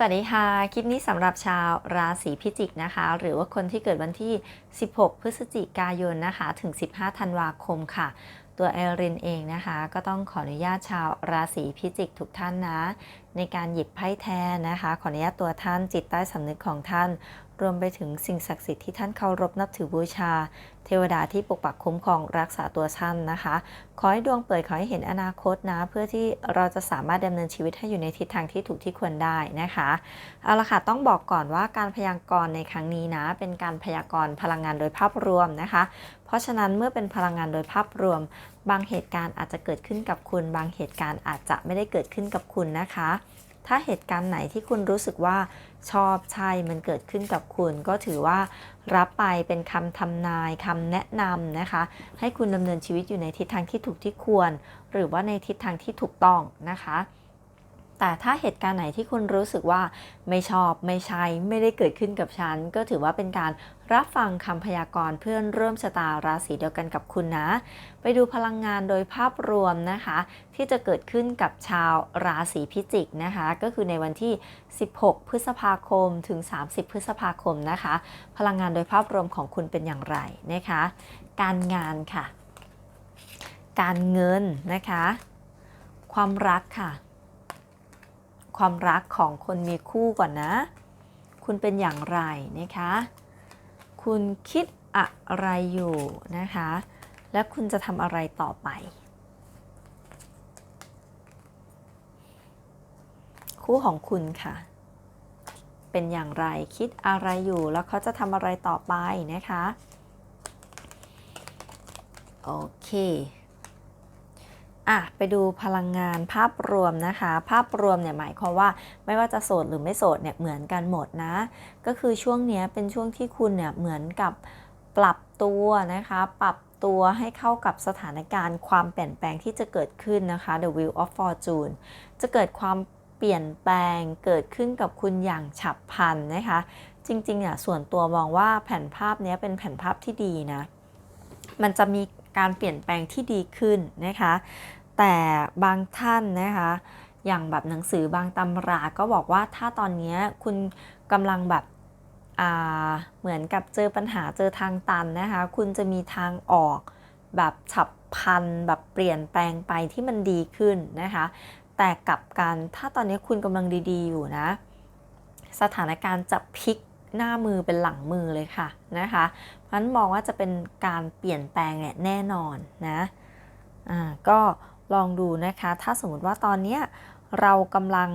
สวัสดีค่ะ คลิปนี้สำหรับชาวราศีพิจิกนะคะ หรือว่าคนที่เกิดวันที่ 16 พฤศจิกายนนะคะ ถึง 15 ธันวาคมค่ะ ตัวเอรินเองนะคะ ก็ต้องขออนุญาตชาวราศีพิจิกทุกท่านนะ ในการหยิบไพ่แทนนะคะ ขออนุญาตตัวท่านจิตใต้สำนึกของท่าน รวมไปถึงสิ่งศักดิ์สิทธิ์ที่ท่านเคารพนับถือบูชา เทวดาที่ปกปักคุ้มครองรักษาตัวท่านนะคะ ขอให้ดวงเปิดขอให้เห็นอนาคตนะ เพื่อที่เราจะสามารถดำเนินชีวิตให้อยู่ในทิศทางที่ถูกที่ควรได้นะคะ เอาละค่ะต้องบอกก่อนว่าการพยากรณ์ในครั้งนี้นะ เป็นการพยากรณ์พลังงานโดยภาพรวมนะคะ เพราะฉะนั้นเมื่อเป็นพลังงานโดยภาพรวม บางเหตุการณ์อาจจะเกิดขึ้นกับคุณ บางเหตุการณ์อาจจะไม่ได้เกิดขึ้นกับคุณนะคะ ถ้าเหตุการณ์ไหนที่คุณรู้สึกว่าชอบใช่มันเกิดขึ้นกับคุณ ก็ถือว่ารับไปเป็นคำทำนายคำแนะนำนะคะ ให้คุณดำเนินชีวิตอยู่ในทิศทางที่ถูกที่ควร หรือว่าในทิศทางที่ถูกต้องนะคะ แต่ถ้าเหตุการณ์ไหนที่คุณรู้สึกว่าไม่ชอบไม่ใช่ไม่ได้เกิดขึ้นกับฉัน ก็ถือว่าเป็นการรับฟังคำพยากรณ์เพื่อนร่วมชะตาราศีเดียวกันกับคุณนะ ไปดูพลังงานโดยภาพรวมนะคะ ที่จะเกิดขึ้นกับชาวราศีพิจิกนะคะ ก็คือในวันที่ 16 พฤษภาคมถึง 30 พฤษภาคมนะคะ พลังงานโดยภาพรวมของคุณเป็นอย่างไรนะคะ การงานค่ะ การเงินนะคะ ความรักค่ะ ความรักของคนมีคู่ก่อนนะ คุณเป็นอย่างไรนะคะ คุณคิดอะไรอยู่นะคะ และคุณจะทำอะไรต่อไป คู่ของคุณค่ะ เป็นอย่างไรคิดอะไรอยู่แล้วเขาจะทำอะไรต่อไปนะคะ โอเค อะไปดูพลังงานภาพรวมนะคะ ภาพรวมเนี่ยหมายความว่าไม่ว่าจะโสดหรือไม่โสดเนี่ยเหมือนกันหมดนะ ก็คือช่วงนี้เป็นช่วงที่คุณเนี่ยเหมือนกับปรับตัวนะคะ ปรับตัวให้เข้ากับสถานการณ์ความเปลี่ยนแปลงที่จะเกิดขึ้นนะคะ The Wheel of Fortune จะเกิดความเปลี่ยนแปลงเกิดขึ้นกับคุณอย่างฉับพลันนะคะ จริงๆอะส่วนตัวมองว่าแผ่นภาพนี้เป็นแผ่นภาพที่ดีนะ มันจะมีการเปลี่ยนแปลงที่ดีขึ้นนะคะ แต่บางท่านนะคะ อย่างแบบหนังสือบางตำราก็บอกว่าถ้าตอนนี้คุณกำลังแบบเหมือนกับเจอปัญหาเจอทางตันนะคะ คุณจะมีทางออกแบบฉับพลันแบบเปลี่ยนแปลงไปที่มันดีขึ้นนะคะ แต่กลับกันถ้าตอนนี้คุณกำลังดีๆอยู่นะ สถานการณ์จะพลิกหน้ามือเป็นหลังมือเลยค่ะนะคะเพราะฉะนั้นมองว่าจะเป็นการเปลี่ยนแปลงเนี่ยแน่นอนนะอ่าก็ ลองดูนะคะ ถ้าสมมติว่าตอนนี้เรากำลัง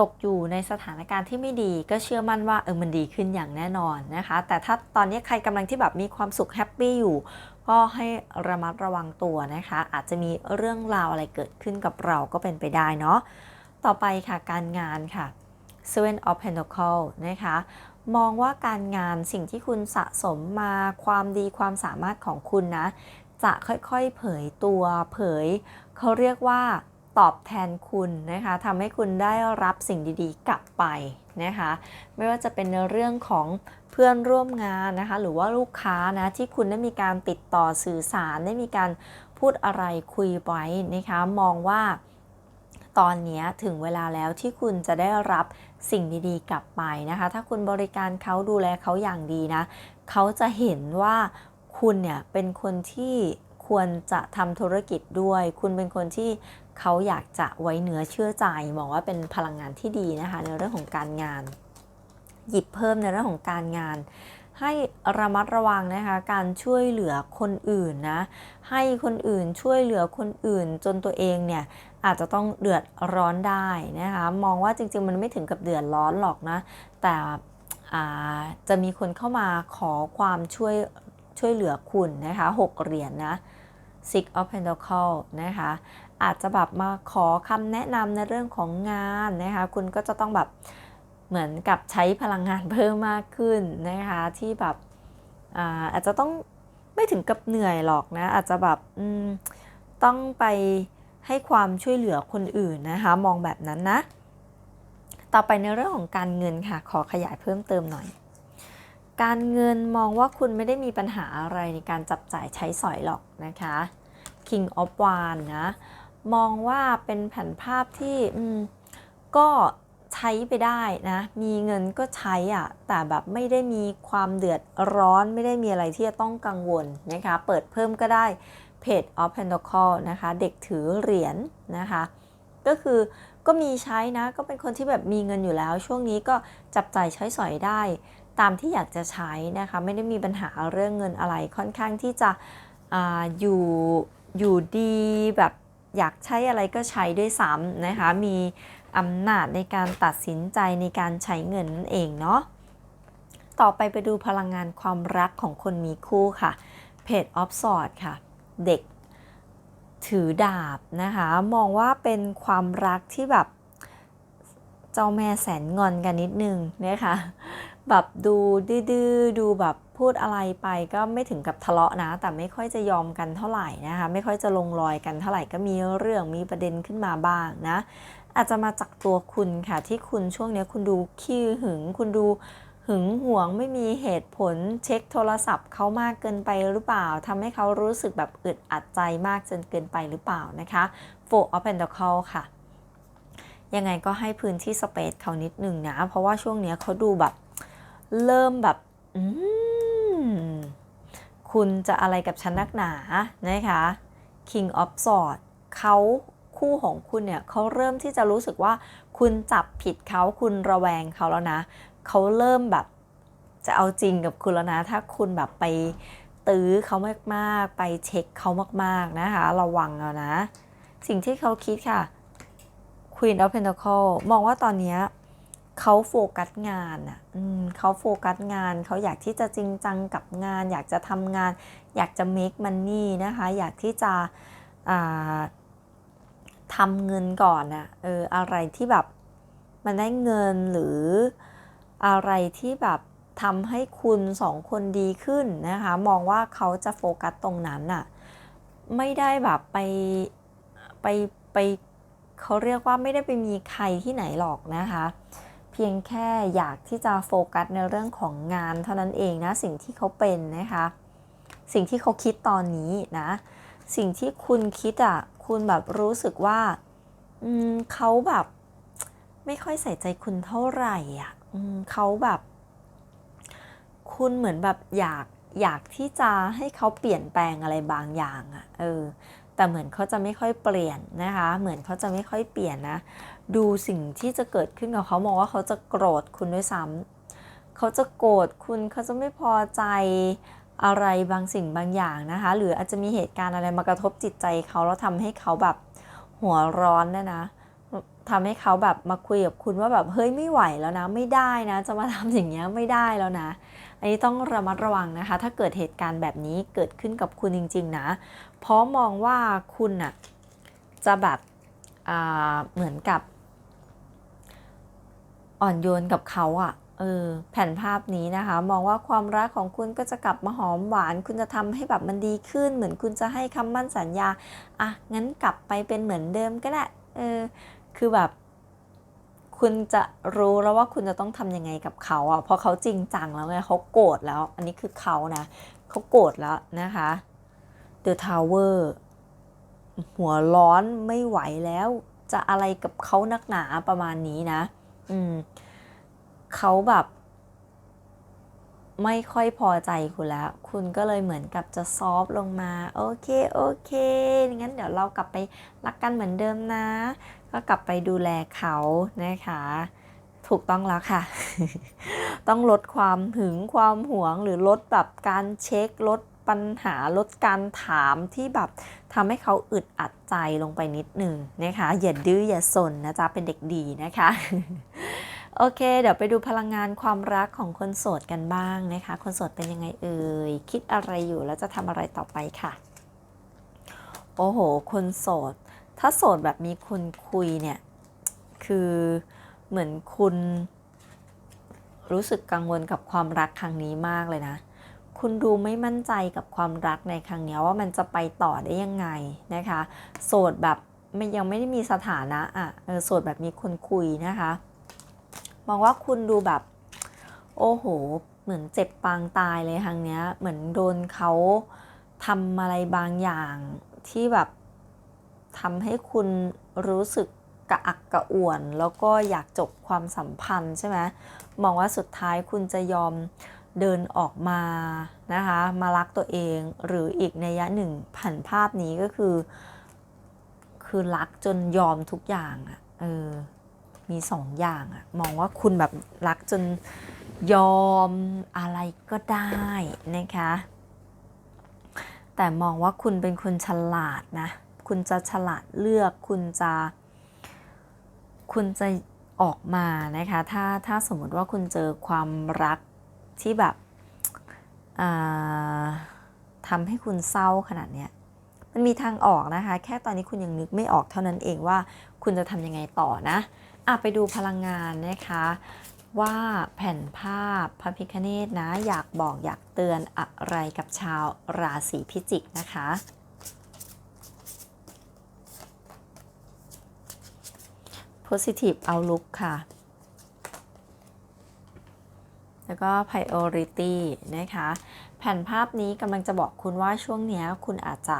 ตกอยู่ในสถานการณ์ที่ไม่ดีก็เชื่อมั่นว่าเออมันดีขึ้นอย่างแน่นอนนะคะ แต่ถ้าตอนนี้ใครกำลังที่แบบมีความสุขแฮปปี้อยู่ ก็ให้ระมัดระวังตัวนะคะ อาจจะมีเรื่องราวอะไรเกิดขึ้นกับเราก็เป็นไปได้เนาะต่อไปค่ะการงานค่ะ Seven of Pentacles นะคะ มองว่าการงานสิ่งที่คุณสะสมมาความดีความสามารถของคุณนะ จะค่อยๆ เผยตัวเผย เขาเรียกว่าตอบแทนคุณนะคะทำให้คุณได้รับสิ่งดีๆ กลับไปนะคะ ไม่ว่าจะเป็นในเรื่องของเพื่อนร่วมงานนะคะ หรือว่าลูกค้านะที่คุณได้มีการติดต่อสื่อสารได้มีการพูดอะไรคุยไว้นะคะ มองว่าตอนนี้ถึงเวลาแล้วที่คุณจะได้รับสิ่งดีๆ กลับไปนะคะ ถ้าคุณบริการเขาดูแลเขาอย่างดีนะ เขาจะเห็นว่า คุณเนี่ยเป็นคนที่ควรจะทำธุรกิจด้วย คุณเป็นคนที่เขาอยากจะไว้เนื้อเชื่อใจมองว่าเป็นพลังงานที่ดีนะคะในเรื่องของการงาน หยิบเพิ่มในเรื่องของการงาน ให้ระมัดระวังนะคะการช่วยเหลือคนอื่นนะให้คนอื่นช่วยเหลือคนอื่นจนตัวเองเนี่ยอาจจะต้องเดือดร้อนได้นะคะมองว่าจริง ๆ มันไม่ถึงกับเดือดร้อนหรอกนะแต่จะมีคนเข้ามาขอความช่วย ช่วยเหลือคุณนะคะหกเหรียญนนะ Six of Pentacles นะคะ อาจจะแบบมาขอคำแนะนำในเรื่องของงานนะคะ คุณก็จะต้องแบบเหมือนกับใช้พลังงานเพิ่มมากขึ้นนะคะที่แบบอาอาจจะต้องไม่ถึงกับเหนื่อยหรอกนะ อาจจะแบบต้องไปให้ความช่วยเหลือคนอื่นนะคะ มองแบบนั้นนะ ต่อไปในเรื่องของการเงินค่ะ ขอขยายเพิ่มเติมหน่อย การเงินมองว่าคุณไม่ได้มีปัญหาอะไรในการจับจ่ายใช้สอยหรอกนะคะ King of w a n d นะ มองว่าเป็นแผ่นภาพที่ก็ใช้ไปได้นะ มีเงินก็ใช้อะแต่แบบไม่ได้มีความเดือดร้อนไม่ได้มีอะไรที่จะต้องกังวลนะคะ เปิดเพิ่มก็ได้เพจ of Pentacle นะคะ เด็กถือเหรียญนะคะ ก็คือก็มีใช้นะ ก็เป็นคนที่แบบมีเงินอยู่แล้ว ช่วงนี้ก็จับจ่ายใช้สอยได้ ตามที่อยากจะใช้นะคะ ไม่ได้มีปัญหาเรื่องเงินอะไรค่อนข้างที่จะออยู่อยู่ดีแบบอยากใช้อะไรก็ใช้ด้วยซ้ำนะคะ มีอำนาจในการตัดสินใจในการใช้เงินนั่นเองเนาะต่อไปไปดูพลังงานความรักของคนมีคู่ค่ะเพจออฟสอดค่ะ เด็กถือดาบนะคะ มองว่าเป็นความรักที่แบบ เจ้าแม่แสนงอนกันนิดนึงนะคะ แบบดูดื้อดูแบบพูดอะไรไปก็ไม่ถึงกับทะเลาะนะ แต่ไม่ค่อยจะยอมกันเท่าไหร่นะคะ ไม่ค่อยจะลงรอยกันเท่าไหร่ก็มีเรื่องมีประเด็นขึ้นมาบ้างนะ อาจจะมาจากตัวคุณค่ะที่คุณช่วงนี้คุณดูขี้หึง คุณดูหึงหวงไม่มีเหตุผลเช็คโทรศัพท์เขามากเกินไปหรือเปล่าทำให้เขารู้สึกแบบอึดอัดใจมากจนเกินไปหรือเปล่านะคะ Four of Pentacles ค่ะ ยังไงก็ให้พื้นที่สเปซเขานิดหนึ่งนะ เพราะว่าช่วงนี้เขาดูแบบ เริ่มแบบอืมคุณจะอะไรกับฉันนักหนานะคะ King of Swords เขาคู่ของคุณเนี่ยเขาเริ่มที่จะรู้สึกว่าคุณจับผิดเขาคุณระแวงเขาแล้วนะ เขาเริ่มแบบจะเอาจริงกับคุณแล้วนะ ถ้าคุณแบบไปตื้อเขามากๆ ไปเช็คเขามากๆนะคะ ระวังเอานะ สิ่งที่เขาคิดค่ะ Queen of Pentacle มองว่าตอนนี้ เขาโฟกัสงานอะอืมเขาโฟกัสงาน เขาอยากที่จะจริงจังกับงาน อยากจะทำงาน อยากจะ make money นะคะ อยากที่จะอ่าทำเงินก่อนอะเออ อะไรที่แบบมันได้เงินหรืออะไรที่แบบทำให้คุณสองคนดีขึ้นนะคะ มองว่าเขาจะโฟกัสตรงนั้นอะไม่ได้แบบไปไปไปเขาเรียกว่าไม่ได้ไปมีใครที่ไหนหรอกนะคะ เพียงแค่อยากที่จะโฟกัสในเรื่องของงานเท่านั้นเองนะสิ่งที่เขาเป็นนะคะ สิ่งที่เขาคิดตอนนี้นะสิ่งที่คุณคิดอะคุณแบบรู้สึกว่าอืมเขาแบบไม่ค่อยใส่ใจคุณเท่าไหร่อะอืมเขาแบบ คุณเหมือนแบบอยากอยากที่จะให้เขาเปลี่ยนแปลงอะไรบางอย่างอะ เออ แต่เหมือนเขาจะไม่ค่อยเปลี่ยนนะคะ เหมือนเขาจะไม่ค่อยเปลี่ยนนะ ดูสิ่งที่จะเกิดขึ้นกับเขามองว่าเขาจะโกรธคุณด้วยซ้ำเขาจะโกรธคุณเขาจะไม่พอใจอะไรบางสิ่งบางอย่างนะคะ หรืออาจจะมีเหตุการณ์อะไรมากระทบจิตใจเขาแล้วทำให้เขาแบบหัวร้อนนะนะทำให้เขาแบบมาคุยกับคุณว่าแบบเฮ้ยไม่ไหวแล้วนะ ไม่ได้นะ จะมาทำอย่างเงี้ยไม่ได้แล้วนะ อันนี้ต้องระมัดระวังนะคะ ถ้าเกิดเหตุการณ์แบบนี้เกิดขึ้นกับคุณจริง ๆ นะ เพราะมองว่าคุณน่ะจะแบบเหมือนกับ อ่อนโยนกับเขาอะ่ะเออแผ่นภาพนี้นะคะ มองว่าความรักของคุณก็จะกลับมาหอมหวาน คุณจะทำให้แบบมันดีขึ้น เหมือนคุณจะให้คำมั่นสัญญา อะ งั้นกลับไปเป็นเหมือนเดิมก็ได้เออคือแบบ คุณจะรู้แล้วว่าคุณจะต้องทำยังไงกับเขาอะเพราะเขาจริงจังแล้วไงเขาโกรธแล้ว อันนี้คือเขานะเขาโกรธแล้วนะคะ The Tower หัวร้อนไม่ไหวแล้ว จะอะไรกับเขานักหนาประมาณนี้นะ อืมเขาแบบ ไม่ค่อยพอใจคุณแล้ว คุณก็เลยเหมือนกับจะซอฟลงมา โอเค โอเค งั้นเดี๋ยวเรากลับไปรักกันเหมือนเดิมนะ ก็กลับไปดูแลเขานะคะ ถูกต้องแล้วค่ะ ต้องลดความหึงความหวงหรือลดแบบการเช็คลดปัญหาลดการถามที่แบบทำให้เขาอึดอัดใจลงไปนิดหนึ่งนะคะ อย่าดื้ออย่าสนนะจ๊ะเป็นเด็กดีนะคะ โอเค เดี๋ยวไปดูพลังงานความรักของคนโสดกันบ้างนะคะ คนโสดเป็นยังไงเอ่ย คิดอะไรอยู่แล้วจะทำอะไรต่อไปค่ะ โอ้โห คนโสด ถ้าโสดแบบมีคนคุยเนี่ย คือเหมือนคุณรู้สึกกังวลกับความรักครั้งนี้มากเลยนะ คุณดูไม่มั่นใจกับความรักในครั้งนี้ว่ามันจะไปต่อได้ยังไงนะคะ โสดแบบไม่ยังไม่ได้มีสถานะอะโสดแบบมีคนคุยนะคะ มองว่าคุณดูแบบ โอ้โห เหมือนเจ็บปางตายเลยครั้งเนี้ย เหมือนโดนเขาทำอะไรบางอย่างที่แบบทำให้คุณรู้สึกกระอักกระอ่วน แล้วก็อยากจบความสัมพันธ์ใช่ไหมมองว่าสุดท้ายคุณจะยอมเดินออกมานะคะ มารักตัวเองหรืออีกในยะหนึ่งผันภาพนี้ก็คือ คือรักจนยอมทุกอย่างอะ่ะ เออ มีสองอย่างอะ่ะมองว่าคุณแบบรักจนยอมอะไรก็ได้นะคะ แต่มองว่าคุณเป็นคนฉลาดนะ คุณจะฉลาดเลือก คุณจะ คุณจะออกมานะคะ ถ้าถ้าสมมติว่าคุณเจอความรักที่แบบทำให้คุณเศร้าขนาดเนี้ยมันมีทางออกนะคะ แค่ตอนนี้คุณยังนึกไม่ออกเท่านั้นเองว่าคุณจะทำยังไงต่อนะ อะไปดูพลังงานนะคะ ว่าแผ่นภาพพระพิคเนตนะ อยากบอกอยากเตือนอะไรกับชาวราศีพิจิกนะคะ positive outlook ค่ะ แล้วก็ priority นะคะ แผ่นภาพนี้กำลังจะบอกคุณว่าช่วงนี้คุณอาจจะ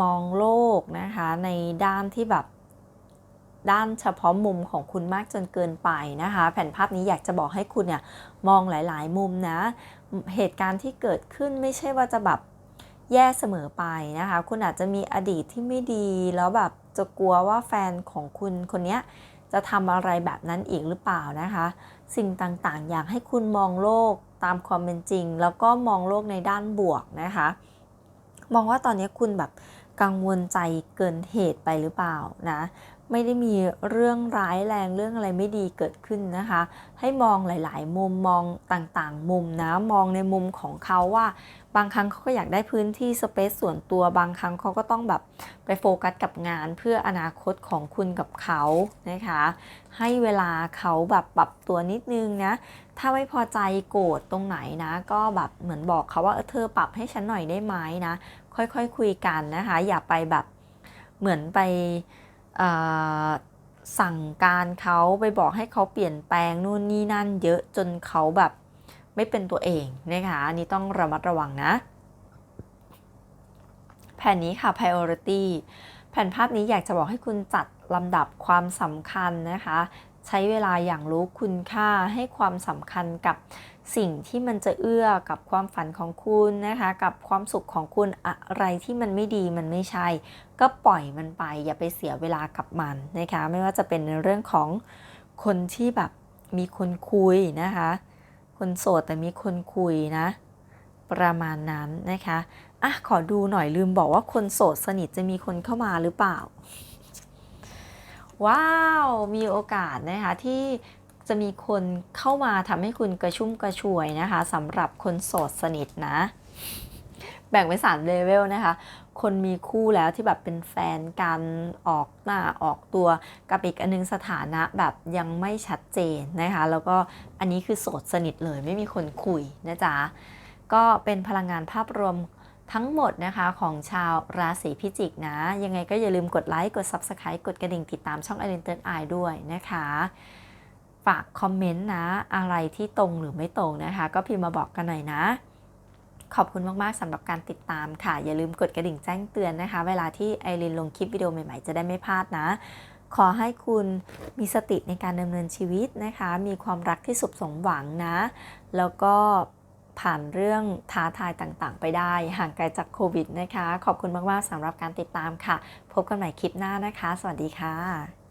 มองโลกนะคะ ในด้านที่แบบ ด้านเฉพาะมุมของคุณมากจนเกินไปนะคะ แผ่นภาพนี้อยากจะบอกให้คุณเนี่ยมองหลาย ๆ มุมนะ เหตุการณ์ที่เกิดขึ้นไม่ใช่ว่าจะแบบแย่เสมอไปนะคะ คุณอาจจะมีอดีตที่ไม่ดี แล้วแบบจะกลัวว่าแฟนของคุณคนนี้จะทำอะไรแบบนั้นอีกหรือเปล่านะคะ สิ่งต่างๆ อยากให้คุณมองโลกตามความเป็นจริง แล้วก็มองโลกในด้านบวกนะคะ มองว่าตอนนี้คุณแบบกังวลใจเกินเหตุไปหรือเปล่านะ ไม่ได้มีเรื่องร้ายแรงเรื่องอะไรไม่ดีเกิดขึ้นนะคะ ให้มองหลาย ๆ มุมมองต่างๆ มุมนะมองในมุมของเขาว่า บางครั้งเขาก็อยากได้พื้นที่สเปซส่วนตัวบางครั้งเขาก็ต้องแบบไปโฟกัสกับงานเพื่ออนาคตของคุณกับเขานะคะ ให้เวลาเขาแบบปรับตัวนิดนึงนะ ถ้าไม่พอใจโกรธตรงไหนนะ ก็แบบเหมือนบอกเขาว่าเออเธอปรับให้ฉันหน่อยได้ไหมนะ ค่อยๆคคุยกันนะคะ อย่าไปแบบเหมือนไป สั่งการเขาไปบอกให้เขาเปลี่ยนแปลงนู่นนี่นั่นเยอะจนเขาแบบไม่เป็นตัวเองนะคะอันนี้ต้องระมัดระวังนะ แผ่นนี้ค่ะ priority แผ่นภาพนี้อยากจะบอกให้คุณจัดลำดับความสำคัญนะคะ ใช้เวลาอย่างรู้คุณค่าให้ความสำคัญกับ สิ่งที่มันจะเอื้อกับความฝันของคุณนะคะ กับความสุขของคุณอะไรที่มันไม่ดีมันไม่ใช่ ก็ปล่อยมันไป อย่าไปเสียเวลากับมันนะคะ ไม่ว่าจะเป็นในเรื่องของคนที่แบบมีคนคุยนะคะ คนโสดแต่มีคนคุยนะ ประมาณนั้นนะคะอะขอดูหน่อยลืมบอกว่าคนโสดสนิทจะมีคนเข้ามาหรือเปล่า ว้าว มีโอกาสนะคะที่ จะมีคนเข้ามาทำให้คุณกระชุ่มกระชวยนะคะสำหรับคนโสดสนิทนะ แบ่งเป็นสามเลเวลนะคะ คนมีคู่แล้วที่แบบเป็นแฟนกันออกหน้าออกตัวกับอีกอันนึงสถานะแบบยังไม่ชัดเจนนะคะ แล้วก็อันนี้คือโสดสนิทเลยไม่มีคนคุยนะจ๊ะก็เป็นพลังงานภาพรวมทั้งหมดนะคะของชาวราศีพิจิกนะ ยังไงก็อย่าลืมกดไลค์ กด Subscribe กดกระดิ่งติดตามช่อง i อ e n t e r Eye ด้วยนะคะ ฝากคอมเมนต์นะ อะไรที่ตรงหรือไม่ตรงนะคะ ก็พิมพ์มาบอกกันหน่อยนะ ขอบคุณมาก ๆสำหรับการติดตามค่ะ อย่าลืมกดกระดิ่งแจ้งเตือนนะคะ เวลาที่ไอรินลงคลิปวิดีโอใหม่ๆ จะได้ไม่พลาดนะ ขอให้คุณมีสติในการดำเนินชีวิตนะคะ มีความรักที่สุขสมหวังนะ แล้วก็ผ่านเรื่องท้าทายต่างๆ ไปได้ ห่างไกลจากโควิดนะคะ ขอบคุณมาก ๆสำหรับการติดตามค่ะ พบกันใหม่คลิปหน้านะคะ สวัสดีค่ะ